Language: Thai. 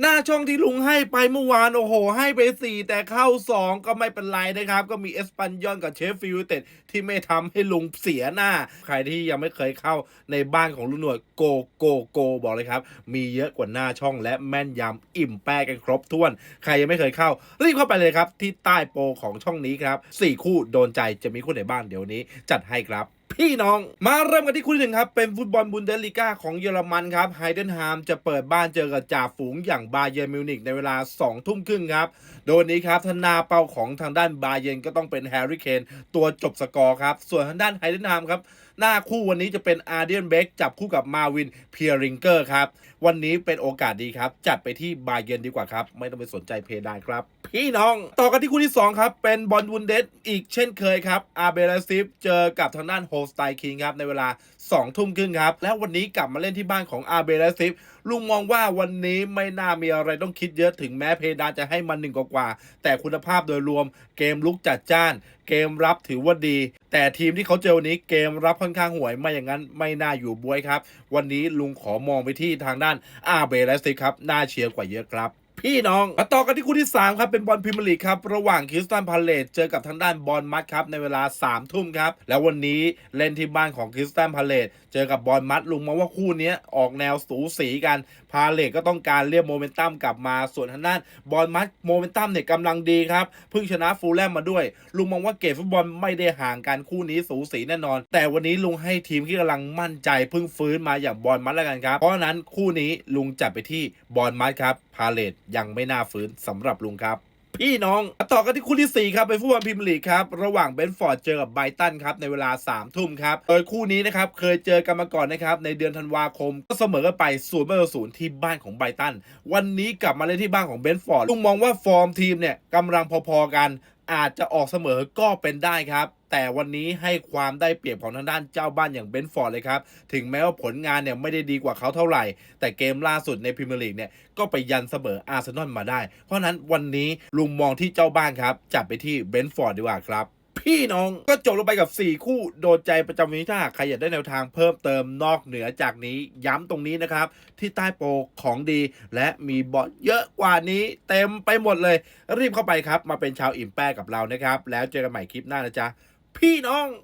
หน้าช่องที่ลุงให้ไปเมื่อวานโอ้โห ให้ไป 4 แต่เข้า 2 ก็ไม่เป็นไรนะครับ ก็มีเอสปันยอนกับเชฟฟิลเต็ดที่ไม่ทำให้ลุงเสียหน้า ใครที่ยังไม่เคยเข้าในบ้านของลุงหนวดโกโกโกบอกเลยครับ มีเยอะกว่าหน้าช่องและแม่นยำอิ่มแป้กันครบถ้วน ใครยังไม่เคยเข้า รีบเข้าไปเลยครับ ที่ใต้โปรของช่องนี้ครับ 4 คู่โดนใจจะมีคู่ไหนบ้างเดี๋ยวนี้ จัดให้ครับ พี่น้อง มาเริ่มกันที่คู่ที่หนึ่งครับ เป็นฟุตบอลบุนเดสลีกาของเยอรมันครับไฮเดนฮามจะเปิดบ้านเจอกับจ่าฝูงอย่างบาเยอร์มิวนิกในเวลา 2 ทุ่มครึ่งครับ โดยวันนี้ครับทนาเป้าของทางด้านบาเยร์นก็ต้องเป็นแฮร์รี่เคนตัวจบสกอร์ครับ ส่วนทางด้านไฮเดนฮามครับหน้าคู่วันนี้จะเป็นอาร์เดียนเบกจับคู่กับมาวินเพียริงเกอร์ครับ วันนี้เป็นโอกาสดีครับ จัดไปที่บาเยนดีกว่าครับ ไม่ต้องไปสนใจเพดานครับ พี่น้อง ต่อกันที่คู่ที่ 2 ครับ เป็นบอลวุนเดสอีกเช่นเคยครับอาเบลซิฟเจอกับทางด้านโฮสไตคิงครับในเวลา 2 ทุ่มครึ่งครับ และวันนี้กลับมาเล่นที่บ้านของอาเบลซิฟลุงมองว่าวันนี้ไม่น่ามีอะไรต้องคิดเยอะถึงแม้เพดานจะให้มันหนึ่งกว่า แต่คุณภาพโดยรวมเกมลุกจัดจ้าน เกมรับถือว่าดี แต่ทีมที่เขาเจอวันนี้เกมรับค่อนข้างห่วยไม่อย่างนั้นไม่น่าอยู่บวยครับ วันนี้ลุงขอมองไปที่ทางด้านอาเบรสติกครับน่าเชียร์กว่าเยอะครับ พี่น้องมาต่อกันที่คู่ที่ 3 ครับ เป็นบอลพรีเมียร์ลีกครับ ระหว่างคริสตันพาเลตเจอกับทางด้านบอลมัดครับ ในเวลา3ทุ่มครับ แล้ววันนี้เล่นที่บ้านของคริสตันพาเลตเจอกับบอลมัดลุงมองว่าคู่นี้ออกแนวสูสีกันพาเลตก็ต้องการเรียกโมเมนตัมกลับมาส่วนทางด้านบอลมัดโมเมนตัมเนี่ยกำลังดีครับเพิ่งชนะฟูลแลมมาด้วย ลุงมองว่าเกมฟุตบอลไม่ได้ห่างกันคู่นี้สูสีแน่นอน แต่วันนี้ลุงให้ทีมที่กำลังมั่นใจเพิ่งฟื้นมาอย่างบอลมัดแล้วกันครับเพราะฉะนั้นคู่นี้ลุงจัดไปที่บอลมัดครับพาเลตยังไม่น่าฟื้นสำหรับลุงครับ พี่น้อง ต่อกันที่คู่ที่ 4 ครับเป็นฟุตบอลพิมลีกครับ ระหว่างเบนฟอร์ดเจอกับไบตันครับในเวลา3ทุ่มครับ โดยคู่นี้นะครับเคยเจอกันมาก่อนนะครับในเดือนธันวาคม ก็เสมอกันไปศูนย์ศูนย์ที่บ้านของไบตัน วันนี้กลับมาเล่นที่บ้านของเบนฟอร์ดลุงมองว่าฟอร์มทีมเนี่ยกำลังพอๆกัน อาจจะออกเสมอก็เป็นได้ครับ แต่วันนี้ให้ความได้เปรียบของทางด้านเจ้าบ้านอย่างเบนฟอร์ดเลยครับ ถึงแม้ว่าผลงานเนี่ยไม่ได้ดีกว่าเขาเท่าไหร่ แต่เกมล่าสุดในพรีเมียร์ลีกเนี่ยก็ไปยันเสมออาร์เซนอลมาได้ เพราะฉะนั้นวันนี้ลุงมองที่เจ้าบ้านครับ จับไปที่เบนฟอร์ดดีกว่าครับ พี่น้อง ก็จบลงไปกับ 4 คู่โดนใจประจำวันนี้ถ้าหากใครอยากได้แนวทางเพิ่มเติมนอกเหนือจากนี้ย้ำตรงนี้นะครับ ที่ใต้โปรของดี และมีบอทเยอะกว่านี้เต็มไปหมดเลย รีบเข้าไปครับ มาเป็นชาวอิ่มแป้กับเรานะครับ แล้วเจอกันใหม่คลิปหน้านะจ๊ะพี่น้อง